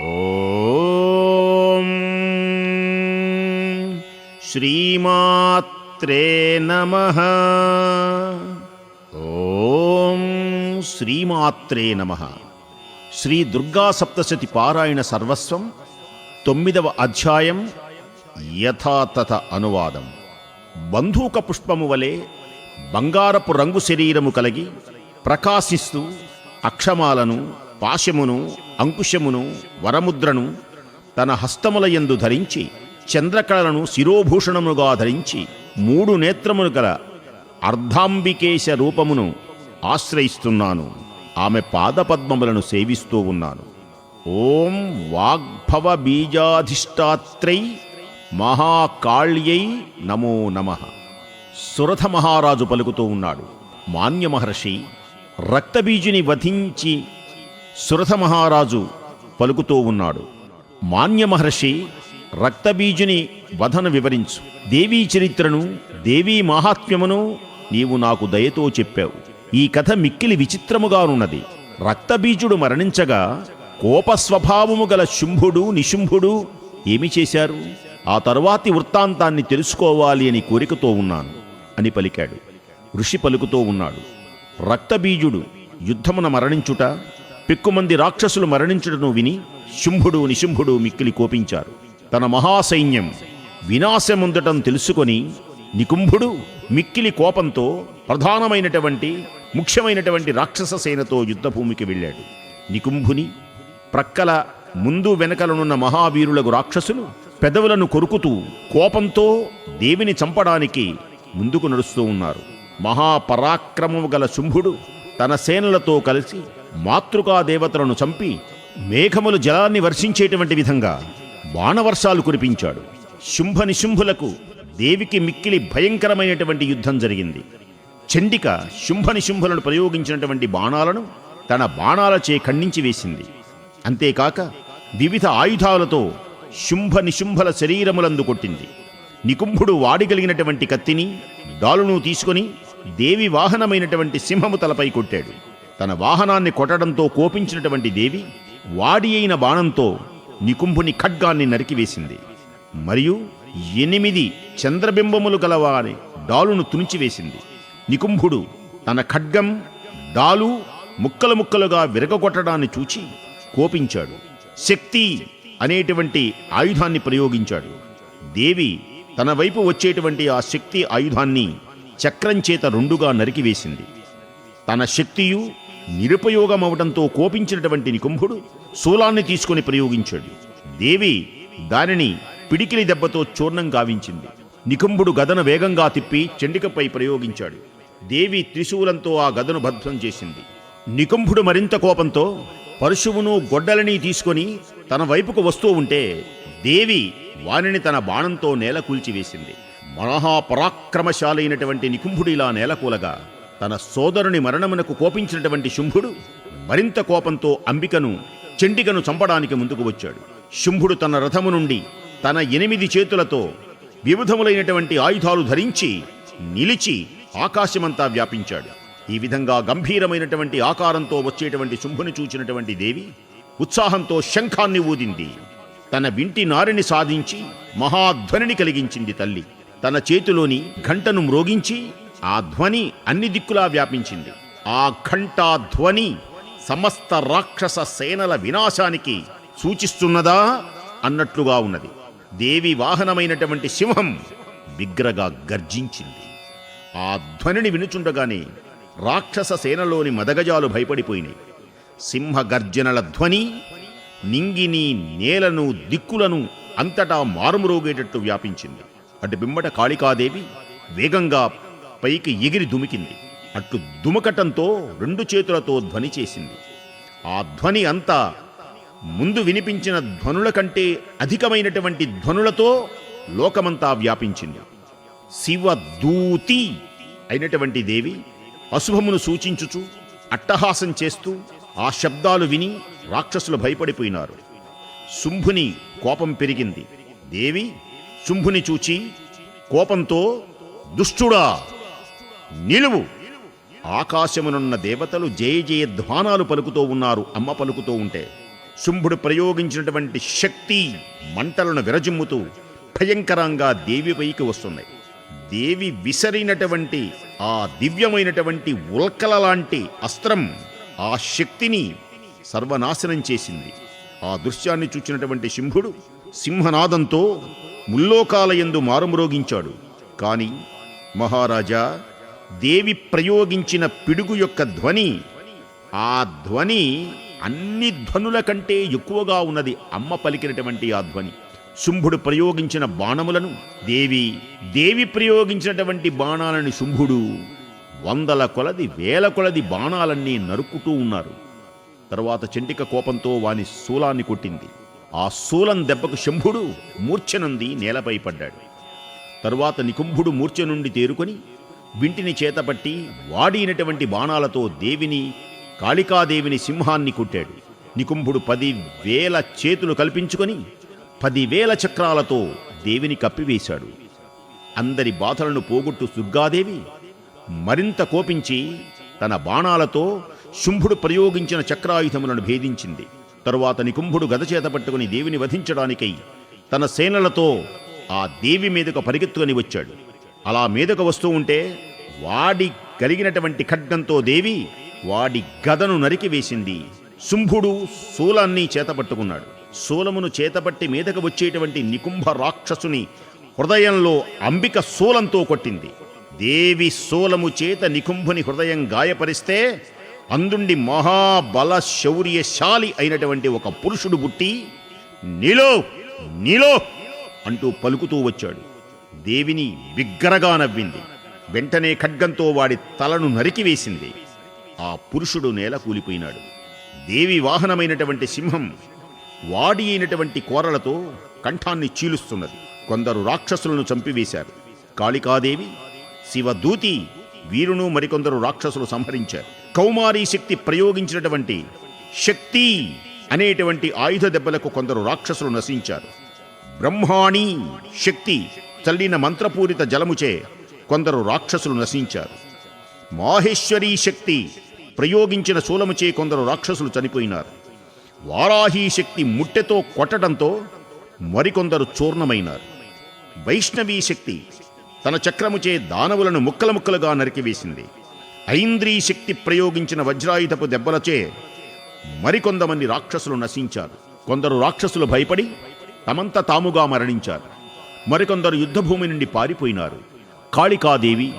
ఓం శ్రీమాత్రే నమ. ఓం శ్రీమాత్రే నమ. శ్రీ దుర్గా సప్తశతి పారాయణ సర్వస్వం తొమ్మిదవ అధ్యాయం యథాతథ అనువాదం. బంధూక పుష్పము వలె బంగారపు రంగు శరీరము కలిగి ప్రకాశిస్తూ అక్షమాలను పాశమును అంకుశమును వరముద్రను తన హస్తములయందు ధరించి చంద్రకళలను శిరోభూషణముగా ధరించి మూడు నేత్రములు గల అర్ధాంబికేశ రూపమును ఆశ్రయిస్తున్నాను. ఆమె పాదపద్మములను సేవిస్తూ ఉన్నాను. ఓం వాగ్భవ బీజాధిష్టాత్రై మహాకాళ్యై నమో నమః. సురథ మహారాజు పలుకుతూ ఉన్నాడు. మాన్య మహర్షి రక్తబీజుని వధించి సురథ మహారాజు పలుకుతూ ఉన్నాడు. మాన్య మహర్షి రక్తబీజుని వధన వివరించు. దేవీ చరిత్రను దేవీ మహాత్మ్యమును నీవు నాకు దయతో చెప్పావు. ఈ కథ మిక్కిలి విచిత్రముగానున్నది. రక్తబీజుడు మరణించగా కోపస్వభావము గల శుంభుడు నిశుంభుడు ఏమి చేశారు? ఆ తరువాతి వృత్తాంతాన్ని తెలుసుకోవాలి అని కోరికతో ఉన్నాను అని పలికాడు. ఋషి పలుకుతూ ఉన్నాడు. రక్తబీజుడు యుద్ధమున మరణించుట పిక్కుమంది రాక్షసులు మరణించుటను విని శుంభుడు నిశుంభుడు మిక్కిలి కోపించారు. తన మహాసైన్యం వినాశముందటం తెలుసుకొని నికుంభుడు మిక్కిలి కోపంతో ప్రధానమైనటువంటి ముఖ్యమైనటువంటి రాక్షస సేనతో యుద్ధభూమికి వెళ్ళాడు. నికుంభుని ప్రక్కల ముందు వెనకలనున్న మహావీరులకు రాక్షసులు పెదవులను కొరుకుతూ కోపంతో దేవిని చంపడానికి ముందుకు నడుస్తూ ఉన్నారు. మహాపరాక్రమము గల శుంభుడు తన సేనలతో కలిసి మాతృకా దేవతలను చంపి మేఘములు జలాన్ని వర్షించేటువంటి విధంగా బాణవర్షాలు కురిపించాడు. శుంభ నిశుంభులకు దేవికి మిక్కిలి భయంకరమైనటువంటి యుద్ధం జరిగింది. చండిక శుంభ నిశుంభులను ప్రయోగించినటువంటి బాణాలను తన బాణాలచే ఖండించి వేసింది. అంతేకాక వివిధ ఆయుధాలతో శుంభ నిశుంభల శరీరములందు కొట్టింది. నికుంభుడు వాడిగలిగినటువంటి కత్తిని డాలును తీసుకొని దేవి వాహనమైనటువంటి సింహము తలపై కొట్టాడు. తన వాహనాన్ని కొట్టడంతో కోపించినటువంటి దేవి వాడి అయిన బాణంతో నికుంభుని ఖడ్గాన్ని నరికివేసింది. మరియు ఎనిమిది చంద్రబింబములు గలవారి డాలును తునిచివేసింది. నికుంభుడు తన ఖడ్గం డాలు ముక్కలు ముక్కలుగా విరగొట్టడాన్ని చూచి కోపించాడు. శక్తి అనేటువంటి ఆయుధాన్ని ప్రయోగించాడు. దేవి తన వైపు వచ్చేటువంటి ఆ శక్తి ఆయుధాన్ని చక్రం చేత రెండుగా నరికివేసింది. తన శక్తియు నిరుపయోగం అవడంతో కోపించినటువంటి నికుంభుడు శూలాన్ని తీసుకుని ప్రయోగించాడు. దేవి దానిని పిడికిలి దెబ్బతో చూర్ణం గావించింది. నికుంభుడు గదను వేగంగా తిప్పి చండికపై ప్రయోగించాడు. దేవి త్రిశూలంతో ఆ గదను భద్రం చేసింది. నికుంభుడు మరింత కోపంతో పరశువును గొడ్డలని తీసుకొని తన వైపుకు వస్తూ ఉంటే దేవి వానిని తన బాణంతో నేల కూల్చివేసింది. మహాపరాక్రమశాలైనటువంటి నికుంభుడు ఇలా నేలకూలగా తన సోదరుని మరణమునకు కోపించినటువంటి శుంభుడు మరింత కోపంతో అంబికను చండికను చంపడానికి ముందుకు వచ్చాడు. శుంభుడు తన రథము నుండి తన ఎనిమిది చేతులతో వివిధములైనటువంటి ఆయుధాలు ధరించి నిలిచి ఆకాశమంతా వ్యాపించాడు. ఈ విధంగా గంభీరమైనటువంటి ఆకారంతో వచ్చేటువంటి శుంభుని చూచినటువంటి దేవి ఉత్సాహంతో శంఖాన్ని ఊదింది. తన వింటి నారిని సాధించి మహాధ్వనిని కలిగించింది తల్లి. తన చేతిలోని ఘంటను మ్రోగించి ఆ ధ్వని అన్ని దిక్కులా వ్యాపించింది. ఆ ఘంటా ధ్వని సమస్త రాక్షస సేనల వినాశానికి సూచిస్తున్నదా? అన్నట్లుగా ఉన్నది. దేవి వాహనమైనటువంటి సింహం బిగ్రగా గర్జించింది. ఆ ధ్వనిని వినుచుండగానే రాక్షస సేనలోని మదగజాలు భయపడిపోయినాయి. సింహ గర్జనల ధ్వని నింగిని నేలను దిక్కులను అంతటా మారుమురోగేటట్టు వ్యాపించింది. అటు బిమ్మట కాళికాదేవి వేగంగా పైకి ఎగిరి దుమికింది. అట్లు దుమకటంతో రెండు చేతులతో ధ్వని చేసింది. ఆ ధ్వని అంతా ముందు వినిపించిన ధ్వనుల కంటే అధికమైనటువంటి ధ్వనులతో లోకమంతా వ్యాపించింది. శివదూతి అయినటువంటి దేవి అశుభమును సూచించుచు అట్టహాసం చేస్తూ ఆ శబ్దాలు విని రాక్షసులు భయపడిపోయినారు. శుంభుని కోపం పెరిగింది. దేవి శుంభుని చూచి కోపంతో దుష్టుడా నిలువు. ఆకాశమునున్న దేవతలు జయ జయ ధ్వానాలు పలుకుతూ ఉన్నారు అమ్మ పలుకుతూ ఉంటే. శుంభుడు ప్రయోగించినటువంటి శక్తి మంటలను విరజిమ్ముతూ భయంకరంగా దేవిపైకి వస్తున్నాయి. దేవి విసరినటువంటి ఆ దివ్యమైనటువంటి ఉల్కల లాంటి అస్త్రం ఆ శక్తిని సర్వనాశనం చేసింది. ఆ దృశ్యాన్ని చూచినటువంటి శంభుడు సింహనాదంతో ముల్లోకాలయందు మారుమ్రోగించాడు. కానీ మహారాజా దేవి ప్రయోగించిన పిడుగు యొక్క ధ్వని ఆ ధ్వని అన్ని ధ్వనుల కంటే ఎక్కువగా ఉన్నది అమ్మ పలికినటువంటి ఆ ధ్వని. శుంభుడు ప్రయోగించిన బాణములను దేవి దేవి ప్రయోగించినటువంటి బాణాలని శుంభుడు వందల కొలది వేల కొలది బాణాలన్నీ నరుకుతూ ఉన్నారు. తరువాత చెంటిక కోపంతో వాని శూలాన్ని కొట్టింది. ఆ శూలం దెబ్బకు శంభుడు మూర్ఛనుంది నేలపై పడ్డాడు. తరువాత నికుంభుడు మూర్ఛ నుండి తేరుకొని వింటిని చేతపట్టి వాడినటువంటి బాణాలతో దేవిని కాళికాదేవిని సింహాన్ని కొట్టాడు. నికుంభుడు పది వేల చేతులు కల్పించుకొని పదివేల చక్రాలతో దేవిని కప్పివేశాడు. అందరి బాధలను పోగొట్టు దుర్గాదేవి మరింత కోపించి తన బాణాలతో శుంభుడు ప్రయోగించిన చక్రాయుధములను భేదించింది. తరువాత నికుంభుడు గదచేత పట్టుకుని దేవిని వధించడానికై తన సేనలతో ఆ దేవి మీదకు పరిగెత్తుకొని వచ్చాడు. అలా మీదకు వస్తూ ఉంటే వాడి కలిగినటువంటి ఖడ్గంతో దేవి వాడి గదను నరికివేసింది శుంభుడు శూలాన్ని చేతపట్టుకున్నాడు. శూలమును చేతపట్టి మీదకు వచ్చేటువంటి నికుంభ రాక్షసుని హృదయంలో అంబిక శూలంతో కొట్టింది. దేవి శూలము చేత నికుంభుని హృదయం గాయపరిస్తే అందుండి మహాబల శౌర్యశాలి అయినటువంటి ఒక పురుషుడు పుట్టి నీలో నీలో అంటూ పలుకుతూ వచ్చాడు. దేవిని బిగ్గరగా నవ్వింది. వెంటనే ఖడ్గంతో వాడి తలను నరికివేసింది ఆ పురుషుడు నేల కూలిపోయినాడు. దేవి వాహనమైనటువంటి సింహం వాడి అయినటువంటి కోరలతో కంఠాన్ని చీలుస్తున్నది. కొందరు రాక్షసులను చంపివేశారు. కాళికాదేవి శివదూతి వీరును మరికొందరు రాక్షసులు సంహరించారు. కౌమారీ శక్తి ప్రయోగించినటువంటి శక్తి అనేటువంటి ఆయుధ దెబ్బలకు కొందరు రాక్షసులు నశించారు. బ్రహ్మాణి శక్తి చల్లిన మంత్రపూరిత జలముచే కొందరు రాక్షసులు నశించారు. మాహేశ్వరీ శక్తి ప్రయోగించిన శూలముచే కొందరు రాక్షసులు చనిపోయినారు. వారాహీ శక్తి ముట్టెతో కొట్టడంతో మరికొందరు చూర్ణమైనారు. వైష్ణవీ శక్తి తన చక్రముచే దానవులను ముక్కల ముక్కలుగా నరికివేసింది. ఐంద్రీ శక్తి ప్రయోగించిన వజ్రాయుధపు దెబ్బలచే మరికొంతమంది రాక్షసులు నశించారు. కొందరు రాక్షసులు భయపడి తమంత తాముగా మరణించారు. మరికొందరు యుద్ధభూమి నుండి పారిపోయినారు. కాళికాదేవి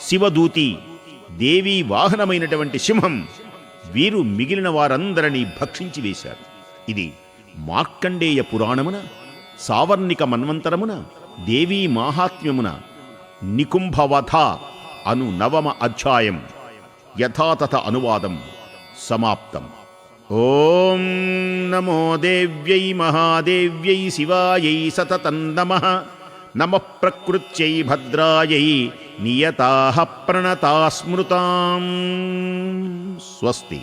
శివదూతి దేవీ వాహనమైనటువంటి సింహం వీరు మిగిలిన వారందరినీ భక్షించి వేశారు. ఇది మార్కండేయ పురాణమున సావర్ణిక మన్వంతరమున దేవీ మాహాత్మ్యమున నికుంభవధ అను నవమ అధ్యాయం యథాతథ అనువాదం సమాప్తం. ఓం నమో దేవ్యై మహాదేవ్యై శివాయై సతతం నమ నమ ప్రకృత్యై భద్రాయై నియతా ప్రణతా స్మృతాం స్వస్తి